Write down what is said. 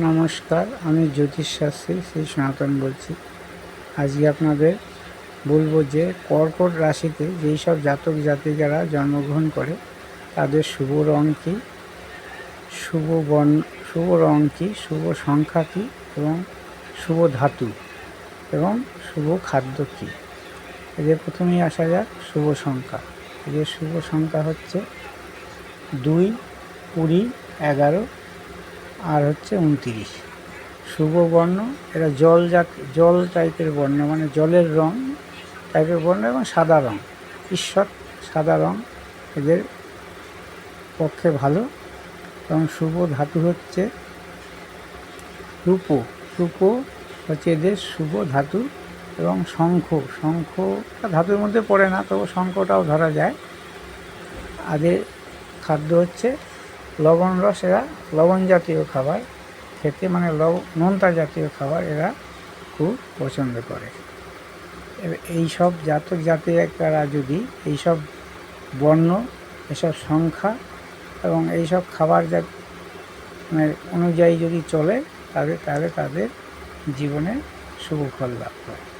নমস্কার, আমি জ্যোতিষ শাস্ত্রী, শ্রী সনাতন বলছি। আজকে আপনাদের বলব যে, কর্কট রাশিতে যেই সব জাতক জাতিকারা জন্মগ্রহণ করে, তাদের শুভ রং কী? শুভ বর্ণ শুভ রং কী? শুভ সংখ্যা কী? এবং শুভ ধাতু এবং শুভ খাদ্য কী? এদের প্রথমেই আসা যাক, শুভ সংখ্যা। এদের শুভ সংখ্যা হচ্ছে দুই কুড়ি এগারো আর হচ্ছে উনতিরিশ। শুভ বর্ণ এরা জল জাত, জল টাইপের বর্ণ মানে জলের রং টাইপের বর্ণ এবং সাদা রং। ঈশ্বর, সাদা রং এদের পক্ষে ভালো এবং শুভ ধাতু হচ্ছে রূপো। রূপো হচ্ছে এদের শুভ ধাতু এবং শঙ্খ। শঙ্খ ধাতুর মধ্যে পড়ে না, তবু শঙ্খটাও ধরা যায়। আদের খাদ্য হচ্ছে লবণ রস এরা লবণ জাতীয় খাবার খেতে মানে লব নোনতা জাতীয় খাবার এরা খুব পছন্দ করে। এই সব জাতক জাতিকারা যদি এই সব বর্ণ, এসব সংখ্যা এবং এই সব খাবার যা মানে অনুযায়ী যদি চলে, তাহলে তাহলে তাদের জীবনে শুভ ফল লাভ করে।